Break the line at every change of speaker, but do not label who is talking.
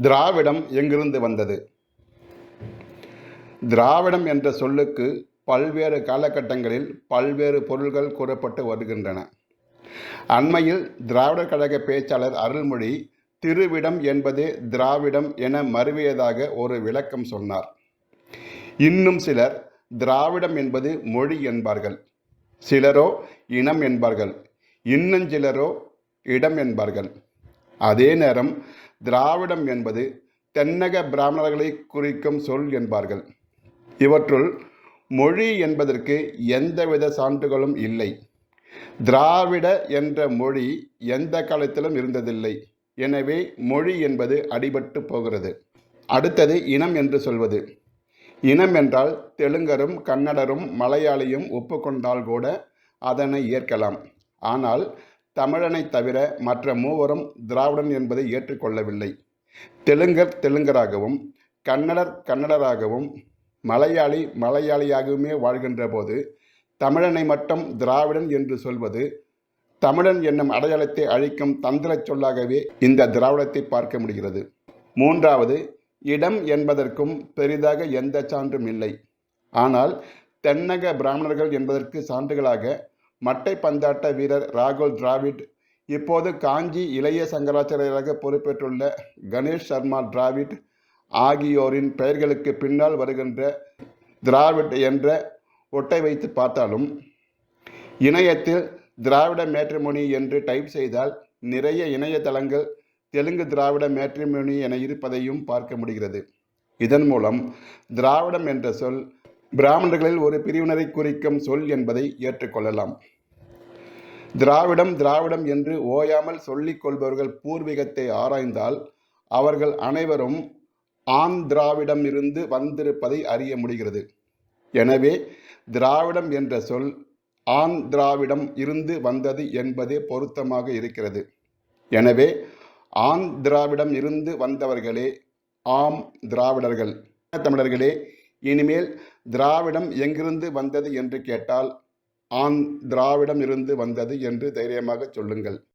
திராவிடம் எங்கிருந்து வந்தது? திராவிடம் என்ற சொல்லுக்கு பல்வேறு காலகட்டங்களில் பல்வேறு பொருள்கள் கூறப்பட்டு வருகின்றன. அண்மையில் திராவிடர் கழக பேச்சாளர் அருள்மொழி திருவிடம் என்பதே திராவிடம் என மறுவியதாக ஒரு விளக்கம் சொன்னார். இன்னும் சிலர் திராவிடம் என்பது மொழி என்பார்கள். சிலரோ இனம் என்பார்கள். இன்னும் சிலரோ இடம் என்பார்கள். அதே நேரம் திராவிடம் என்பது தென்னக பிராமணர்களை குறிக்கும் சொல் என்பார்கள். இவற்றுள் மொழி என்பதற்கு எந்தவித சான்றுகளும் இல்லை. திராவிட என்ற மொழி எந்த காலத்திலும் இருந்ததில்லை. எனவே மொழி என்பது அடிபட்டு போகிறது. அடுத்தது இனம் என்று சொல்வது. இனம் என்றால் தெலுங்கரும் கன்னடரும் மலையாளியும் ஒப்புக்கொண்டால் கூட அதனை ஏற்கலாம். ஆனால் தமிழனை தவிர மற்ற மூவரும் திராவிடன் என்பதை ஏற்றுக்கொள்ளவில்லை. தெலுங்கர் தெலுங்கராகவும் கன்னடர் கன்னடராகவும் மலையாளி மலையாளியாகவுமே வாழ்கின்ற போது தமிழனை மட்டும் திராவிடன் என்று சொல்வது தமிழன் என்னும் அடையாளத்தை அழிக்கும் தந்திரச் சொல்லாகவே இந்த திராவிடத்தை பார்க்க முடிகிறது. மூன்றாவது இடம் என்பதற்கும் பெரிதாக எந்த சான்றும் இல்லை. ஆனால் தென்னக பிராமணர்கள் என்பதற்கு சான்றுகளாக மட்டை பந்தாட்ட வீரர் ராகுல் டிராவிட் இப்போது காஞ்சி இளைய சங்கராச்சாரியராக பொறுப்பேற்றுள்ள கணேஷ் சர்மா டிராவிட் ஆகியோரின் பெயர்களுக்கு பின்னால் வருகின்ற திராவிட் என்ற ஒட்டை வைத்து பார்த்தாலும் இணையத்தில் திராவிட மேட்ரிமோனி என்று டைப் செய்தால் நிறைய இணையதளங்கள் தெலுங்கு திராவிட மேட்ரிமோனி என இருப்பதையும் பார்க்க முடிகிறது. இதன் மூலம் திராவிடம் என்ற சொல் பிராமணர்களில் ஒரு பிரிவினரை குறிக்கும் சொல் என்பதை ஏற்றுக்கொள்ளலாம். திராவிடம் திராவிடம் என்று ஓயாமல் சொல்லிக் கொள்பவர்கள் பூர்வீகத்தை ஆராய்ந்தால் அவர்கள் அனைவரும் ஆந்திராவிடம் இருந்து வந்திருப்பதை அறிய முடிகிறது. எனவே திராவிடம் என்ற சொல் ஆந்திராவிடம் இருந்து வந்தது என்பதே பொருத்தமாக இருக்கிறது. எனவே ஆந்திராவிடம் இருந்து வந்தவர்களே ஆம் திராவிடர்கள். தமிழர்களே இனிமேல் திராவிடம் எங்கிருந்து வந்தது என்று கேட்டால் ஆன் திராவிடம் இருந்து வந்தது என்று தைரியமாக சொல்லுங்கள்.